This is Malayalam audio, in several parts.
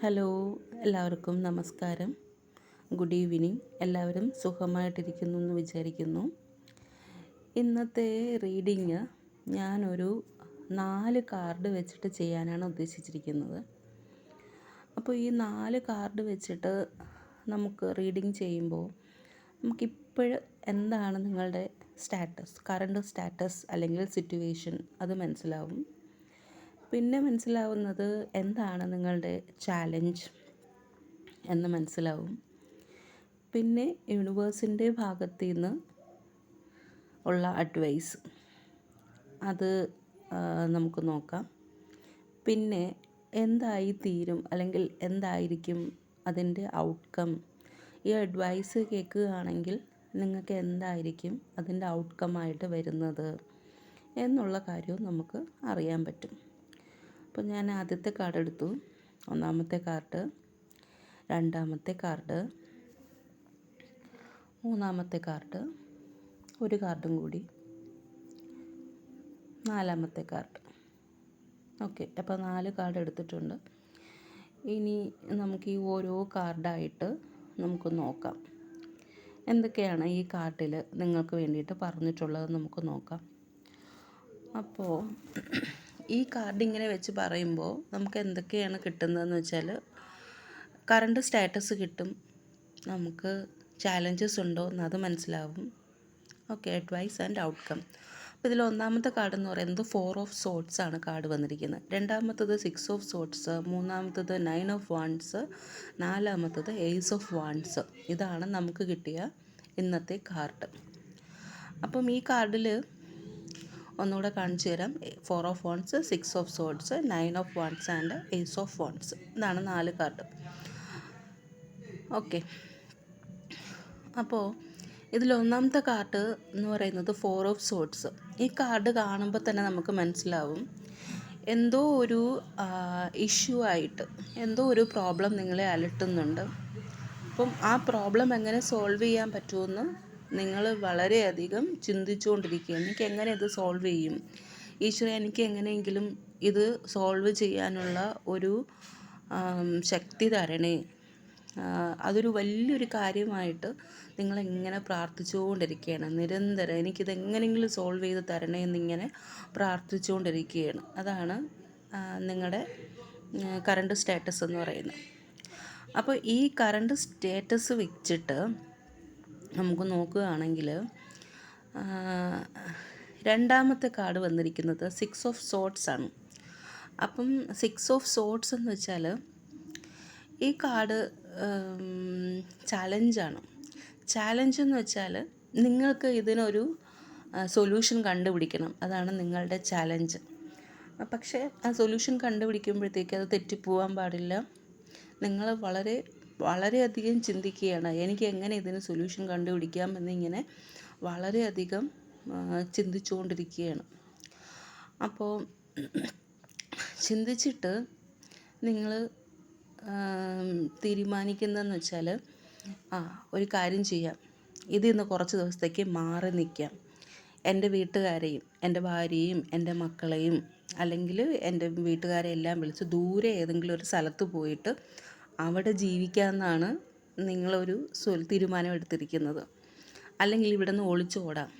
ഹലോ എല്ലാവർക്കും നമസ്കാരം. ഗുഡ് ഈവനിങ് എല്ലാവരും സുഖമായിട്ടിരിക്കുന്നു എന്ന് വിചാരിക്കുന്നു. ഇന്നത്തെ റീഡിങ് ഞാനൊരു നാല് കാർഡ് വെച്ചിട്ട് ചെയ്യാനാണ് ഉദ്ദേശിച്ചിരിക്കുന്നത്. അപ്പോൾ ഈ നാല് കാർഡ് വെച്ചിട്ട് നമുക്ക് റീഡിങ് ചെയ്യുമ്പോൾ നമുക്കിപ്പോഴും എന്താണ് നിങ്ങളുടെ സ്റ്റാറ്റസ് കറണ്ട് സ്റ്റാറ്റസ് അല്ലെങ്കിൽ സിറ്റുവേഷൻ അത് മനസ്സിലാവും. പിന്നെ മനസ്സിലാവുന്നത് എന്താണ് നിങ്ങളുടെ ചാലഞ്ച് എന്ന് മനസ്സിലാവും. പിന്നെ യൂണിവേഴ്സിന്റെ ഭാഗത്തു നിന്ന് ഉള്ള അഡ്വൈസ് അത് നമുക്ക് നോക്കാം. പിന്നെ എന്തായി തീരും അല്ലെങ്കിൽ എന്തായിരിക്കും അതിന്റെ ഔട്ട്കം ഈ അഡ്വൈസ് കേൾക്കുകയാണെങ്കിൽ നിങ്ങൾക്ക് എന്തായിരിക്കും അതിന്റെ ഔട്ട്കമായിട്ട് വരുന്നത് എന്നുള്ള കാര്യവും നമുക്ക് അറിയാൻ പറ്റും. അപ്പോൾ ഞാൻ ആദ്യത്തെ കാർഡ് എടുത്തു. ഒന്നാമത്തെ കാർഡ് രണ്ടാമത്തെ കാർഡ് മൂന്നാമത്തെ കാർഡ് ഒരു കാർഡും കൂടി. നാലാമത്തെ കാർഡ് ഓക്കെ അപ്പോൾ നാല് കാർഡ് എടുത്തിട്ടുണ്ട്. ഇനി നമുക്ക് ഈ ഓരോ കാർഡായിട്ട് നമുക്ക് നോക്കാം. എന്തൊക്കെയാണ് ഈ കാർഡിൽ നിങ്ങൾക്ക് വേണ്ടിയിട്ട് പറഞ്ഞിട്ടുള്ളത് നമുക്ക് നോക്കാം. അപ്പോൾ ഈ കാർഡ് ഇങ്ങനെ വെച്ച് പറയുമ്പോൾ നമുക്ക് എന്തൊക്കെയാണ് കിട്ടുന്നതെന്ന് വെച്ചാൽ കറണ്ട് സ്റ്റാറ്റസ് കിട്ടും നമുക്ക് ചാലഞ്ചസ് ഉണ്ടോ എന്നത് മനസ്സിലാവും. ഓക്കെ അഡ്വൈസ് ആൻഡ് ഔട്ട്കം അപ്പോൾ ഇതിൽ ഒന്നാമത്തെ കാർഡ് എന്ന് പറയുന്നത് ഫോർ ഓഫ് സോട്ട്സ് ആണ് കാർഡ് വന്നിരിക്കുന്നത്. രണ്ടാമത്തത് സിക്സ് ഓഫ് സോട്ട്സ് മൂന്നാമത്തത് നയൻ ഓഫ് വാൺസ് നാലാമത്തത് എയ്സ് ഓഫ് വാൺസ് ഇതാണ് നമുക്ക് കിട്ടിയ ഇന്നത്തെ കാർഡ് അപ്പം ഈ കാർഡിൽ ഒന്നുകൂടെ കാണിച്ചു തരാം. Four of wands six of swords nine of wands and ace of wands ഇതാണ് നാല് കാർഡ് ഓക്കെ അപ്പോൾ ഇതിൽ ഒന്നാമത്തെ കാർഡ് എന്ന് പറയുന്നത് ഫോർ ഓഫ് സോഡ്സ് ഈ കാർഡ് കാണുമ്പോൾ തന്നെ നമുക്ക് മനസ്സിലാവും എന്തോ ഒരു ഇഷ്യൂ ആയിട്ട് എന്തോ ഒരു പ്രോബ്ലം നിങ്ങളെ അലട്ടുന്നുണ്ട്. അപ്പം ആ പ്രോബ്ലം എങ്ങനെ സോൾവ് ചെയ്യാൻ പറ്റുമെന്ന് നിങ്ങൾ വളരെയധികം ചിന്തിച്ചുകൊണ്ടിരിക്കുകയാണ് എനിക്ക് എങ്ങനെ ഇത് സോൾവ് ചെയ്യും? ഈശ്വര എനിക്ക് എങ്ങനെയെങ്കിലും ഇത് സോൾവ് ചെയ്യാനുള്ള ഒരു ശക്തി തരണേ. അതൊരു വലിയൊരു കാര്യമായിട്ട് നിങ്ങൾ ഇങ്ങനെ പ്രാർത്ഥിച്ചുകൊണ്ടിരിക്കുകയാണ്. നിരന്തരം എനിക്കിത് എങ്ങനെയെങ്കിലും സോൾവ് ചെയ്ത് തരണേ എന്നിങ്ങനെ പ്രാർത്ഥിച്ചുകൊണ്ടിരിക്കുകയാണ്. അതാണ് നിങ്ങളുടെ കറണ്ട് സ്റ്റാറ്റസ് എന്ന് പറയുന്നത്. അപ്പോൾ ഈ കറണ്ട് സ്റ്റാറ്റസ് വെച്ചിട്ട് നമുക്ക് നോക്കുകയാണെങ്കിൽ രണ്ടാമത്തെ കാർഡ് വന്നിരിക്കുന്നത് സിക്സ് ഓഫ് സോട്ട്സ് ആണ്. അപ്പം സിക്സ് ഓഫ് സോട്ട്സ് എന്ന് വെച്ചാൽ ഈ കാർഡ് ചാലഞ്ചാണ് ചാലഞ്ച് എന്ന് വെച്ചാൽ നിങ്ങൾക്ക് ഇതിനൊരു സൊല്യൂഷൻ കണ്ടുപിടിക്കണം. അതാണ് നിങ്ങളുടെ ചാലഞ്ച് പക്ഷേ ആ സൊല്യൂഷൻ കണ്ടുപിടിക്കുമ്പോഴത്തേക്ക് അത് തെറ്റിപ്പോവാൻ പാടില്ല. നിങ്ങൾ വളരെ വളരെയധികം ചിന്തിക്കുകയാണ്. എനിക്ക് എങ്ങനെ ഇതിന് സൊല്യൂഷൻ കണ്ടുപിടിക്കാം എന്നിങ്ങനെ വളരെയധികം ചിന്തിച്ചുകൊണ്ടിരിക്കുകയാണ്. അപ്പോൾ ചിന്തിച്ചിട്ട് നിങ്ങൾ തീരുമാനിക്കുന്നതെന്ന് വെച്ചാൽ ആ ഒരു കാര്യം ചെയ്യാം. ഇതിൽ കുറച്ച് ദിവസത്തേക്ക് മാറി നിൽക്കാം. എന്റെ വീട്ടുകാരെയും എന്റെ ഭാര്യയും എന്റെ മക്കളെയും അല്ലെങ്കിൽ എന്റെ വീട്ടുകാരെ എല്ലാം വിളിച്ച് ദൂരെ ഏതെങ്കിലും ഒരു സ്ഥലത്ത് പോയിട്ട് അവിടെ ജീവിക്കാമെന്നാണ് നിങ്ങളൊരു സ്വൽ തീരുമാനം എടുത്തിരിക്കുന്നത് അല്ലെങ്കിൽ ഇവിടെ നിന്ന് ഒളിച്ചോടാം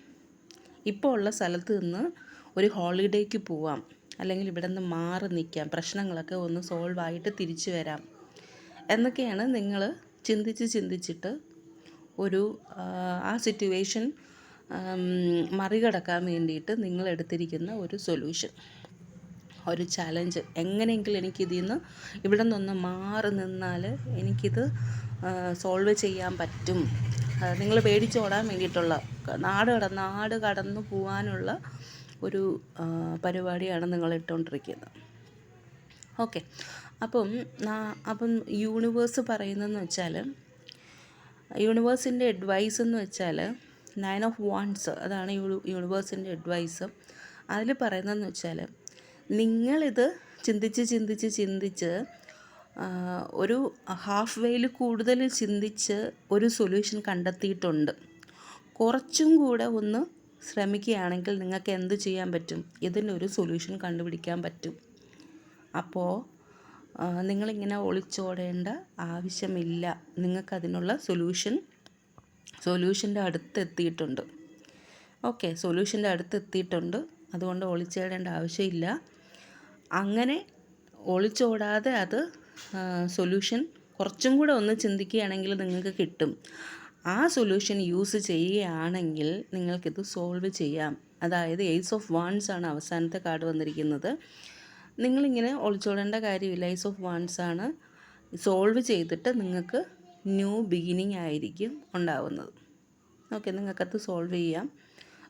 ഇപ്പോൾ ഉള്ള സ്ഥലത്ത് നിന്ന് ഒരു ഹോളിഡേക്ക് പോവാം. അല്ലെങ്കിൽ ഇവിടെ നിന്ന് മാറി നിൽക്കാം പ്രശ്നങ്ങളൊക്കെ ഒന്ന് സോൾവ് ആയിട്ട് തിരിച്ചു വരാം. എന്നൊക്കെയാണ് നിങ്ങൾ ചിന്തിച്ച് ചിന്തിച്ചിട്ട് ഒരു ആ, സിറ്റുവേഷൻ മറികടക്കാൻ വേണ്ടിയിട്ട് നിങ്ങൾ എടുത്തിരിക്കുന്ന ഒരു സൊല്യൂഷൻ. ഒരു ചലഞ്ച് എങ്ങനെയെങ്കിലും എനിക്കിതിൽ നിന്ന് ഇവിടെ നിന്നൊന്ന് മാറി നിന്നാൽ എനിക്കിത് സോൾവ് ചെയ്യാൻ പറ്റും. നിങ്ങൾ പേടിച്ചോടാൻ വേണ്ടിയിട്ടുള്ള നാട് കട നാട് കടന്നു പോകാനുള്ള ഒരു പരിപാടിയാണ് നിങ്ങൾ ഇട്ടുകൊണ്ടിരിക്കുന്നത് ഓക്കെ അപ്പം അപ്പം യൂണിവേഴ്സ് പറയുന്നതെന്ന് വെച്ചാൽ യൂണിവേഴ്സിന്റെ അഡ്വൈസ് എന്ന് വെച്ചാൽ നയൻ ഓഫ് വാൺസ് അതാണ് യൂണി യൂണിവേഴ്സിന്റെ അഡ്വൈസ് അതിൽ പറയുന്നതെന്ന് വെച്ചാൽ നിങ്ങളിത് ചിന്തിച്ച് ചിന്തിച്ച് ചിന്തിച്ച് ഒരു ഹാഫ് വേയിൽ കൂടുതൽ ചിന്തിച്ച് ഒരു സൊല്യൂഷൻ കണ്ടെത്തിയിട്ടുണ്ട്. കുറച്ചും കൂടെ ഒന്ന് ശ്രമിക്കുകയാണെങ്കിൽ നിങ്ങൾക്ക് എന്ത് ചെയ്യാൻ പറ്റും? ഇതിനൊരു സൊല്യൂഷൻ കണ്ടുപിടിക്കാൻ പറ്റും. അപ്പോൾ നിങ്ങളിങ്ങനെ ഒളിച്ചോടേണ്ട ആവശ്യമില്ല. നിങ്ങൾക്കതിനുള്ള സൊല്യൂഷൻ സൊല്യൂഷന്റെ അടുത്ത് എത്തിയിട്ടുണ്ട് ഓക്കെ സൊല്യൂഷന്റെ അടുത്ത് എത്തിയിട്ടുണ്ട് അതുകൊണ്ട് ഒളിച്ചേടേണ്ട ആവശ്യമില്ല. അങ്ങനെ ഒളിച്ചോടാതെ അത് സൊല്യൂഷൻ കുറച്ചും കൂടെ ഒന്ന് ചിന്തിക്കുകയാണെങ്കിൽ നിങ്ങൾക്ക് കിട്ടും. ആ സൊല്യൂഷൻ യൂസ് ചെയ്യുകയാണെങ്കിൽ നിങ്ങൾക്കിത് സോൾവ് ചെയ്യാം. അതായത് എയ്സ് ഓഫ് വാൺസ് ആണ് അവസാനത്തെ കാർഡ് വന്നിരിക്കുന്നത്. നിങ്ങളിങ്ങനെ ഒളിച്ചോടേണ്ട കാര്യമില്ല. എയ്സ് ഓഫ് വാൺസ് ആണ് സോൾവ് ചെയ്തിട്ട് നിങ്ങൾക്ക് ന്യൂ ബിഗിനിങ് ആയിരിക്കും ഉണ്ടാവുന്നത്. ഓക്കെ നിങ്ങൾക്കത് സോൾവ് ചെയ്യാം.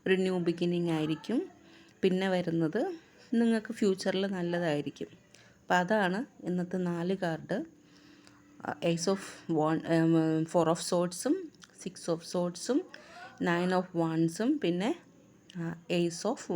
ഒരു ന്യൂ ബിഗിനിങ് ആയിരിക്കും. പിന്നെ വരുന്നത് നിങ്ങൾക്ക് ഫ്യൂച്ചറിൽ നല്ലതായിരിക്കും. അപ്പോൾ അതാണ് ഇന്നത്തെ നാല് card. Ace of wand four of സോട്ട്സും six of സോട്ട്സും നയൻ ഓഫ് വൺസും പിന്നെ എയ്സ് ഓഫ് വൺ